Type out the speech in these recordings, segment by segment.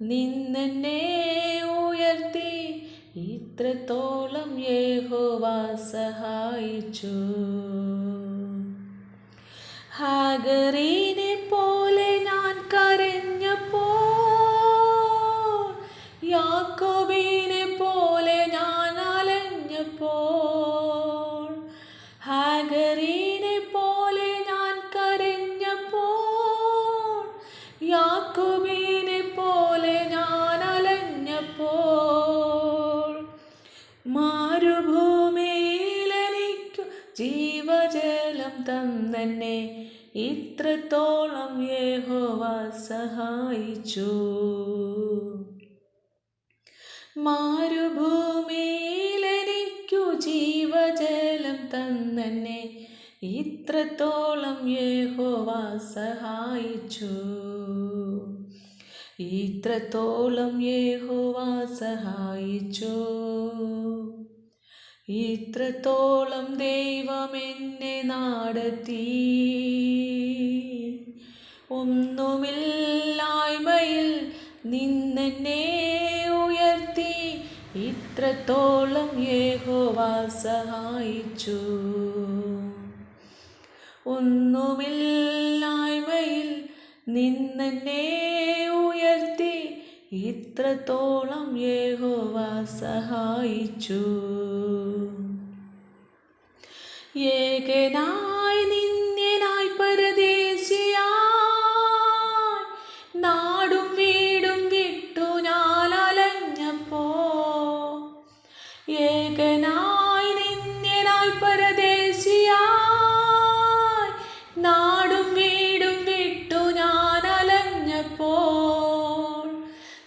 നിന്നെ ഉയർത്തി ഇത്രത്തോളം യഹോവ സഹായിച്ചു. ഹാഗറീനെ ജീവജലം തന്നെ ഇത്രത്തോളം യേഹോവ സഹായിച്ചു. മാരുഭൂമിയിലെനിക്കു ജീവജലം തന്നെ ഇത്രത്തോളം യേഹോവ സഹായിച്ചു. ഇത്രത്തോളം യേഹോവ സഹായിച്ചു. ഇത്രത്തോളം ദൈവം എന്നെ നാടത്തി. ഒന്നുമില്ലായ്മയിൽ നിന്നെന്നെ ഉയർത്തി. ഇത്രത്തോളം യഹോവ സഹായിച്ചു. ഒന്നുമില്ലായ്മയിൽ നിന്നെന്നെ ഉയർത്തി. ഇത്രത്തോളം യഹോവ സഹായിച്ചു. ഏകനായി നിന്യനായി പരദേശിയായി. നാടും വീടും വിട്ടു ഞാൻ അലഞ്ഞപ്പോ ഏകനായി നിന്യനായി പരദേശിയായി. നാടും വീടും വിട്ടു ഞാൻ അലഞ്ഞപ്പോൾ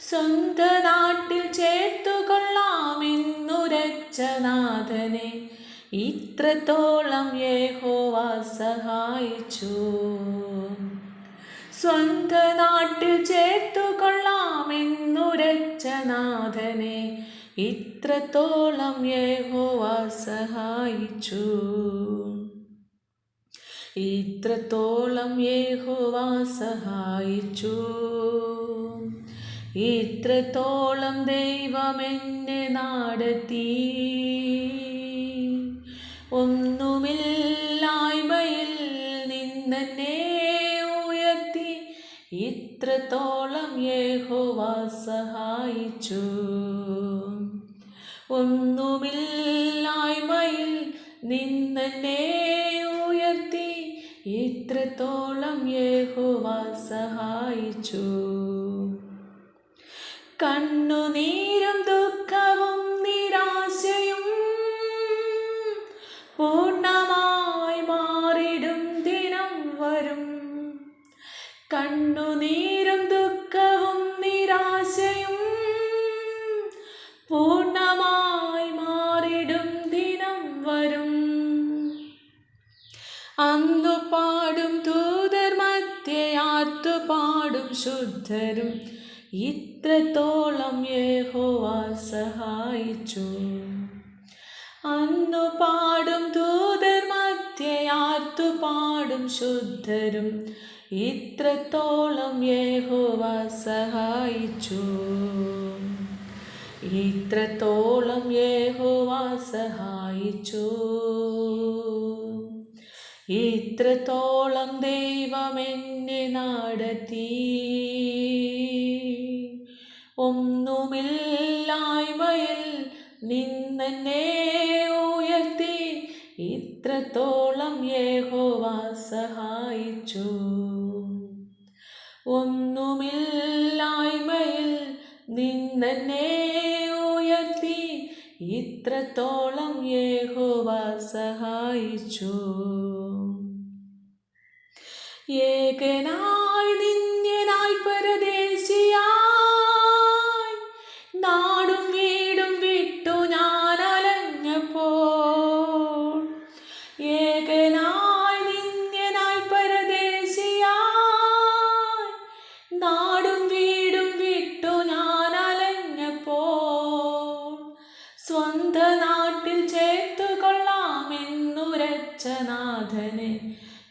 സ്വന്തം നാട്ടിൽ ചേർത്തുകൊള്ളാമെന്നുരച്ച നാഥനെ. ഇത്രത്തോളം യഹോവ സഹായിച്ചു. സ്വന്തം നാട്ടിൽ ചേർത്തുകൊള്ളാമെന്നുരച്ച നാഥനെ ഇത്രത്തോളം യഹോവ സഹായിച്ചു. ഇത്രത്തോളം യഹോവ സഹായിച്ചു. ഇത്രത്തോളം ദൈവം എന്നെ നടത്തി. ഒന്നുമില്ലായ്മയിൽ നിന്നെ ഉയർത്തി. ഇത്രത്തോളം യഹോവ സഹായിച്ചു. ഒന്നുമില്ലായ്മയിൽ നിന്നെ ഉയർത്തി. ഇത്രത്തോളം യഹോവ സഹായിച്ചു. കണ്ണുനീരും ദുഃഖവും പൂർണമായി മാറിടും ദിനം വരും. കണ്ണുനീരും ദുഃഖവും നിരാശയും പൂർണമായി മാറിടും ദിനം വരും. അന്നു പാടും തൂതർ മധ്യയാത്തു പാടും ശുദ്ധരും. ഇത്രത്തോളം യഹോവ സഹായിച്ചു. അന്നു പാടും ദൂതർ മധ്യയാർത്തു പാടും ശുദ്ധരും. ഇത്രത്തോളം യഹോവ സഹായിച്ചു. ഇത്രത്തോളം യഹോവ സഹായിച്ചു. ഇത്രത്തോളം ദൈവം എന്നെ നടത്തി. ഒന്നുമില്ലായ്മയിൽ നിന്നെ ഉയർത്തി ഇത്രത്തോളം യഹോവ സഹായിച്ചു. ഒന്നുമില്ലായ്മയിൽ നിന്നെ ഉയർത്തി ഇത്രത്തോളം യഹോവ സഹായിച്ചു. ഏകനായി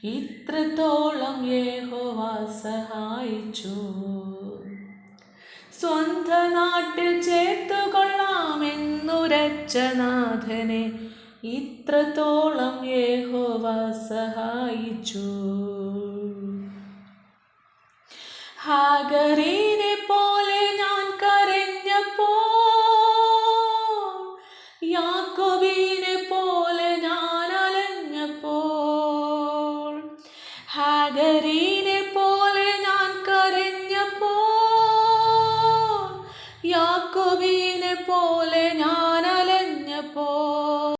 ഇത്രത്തോളം യഹോവ സഹായിച്ചു. സ്വന്തം നാട്ടിൽ ചേർത്തുകൊള്ളാമെന്നുരച്ച നാഥനെ ഇത്രത്തോളം യഹോവ സഹായിച്ചു. ഹാഗറീനെ हागरी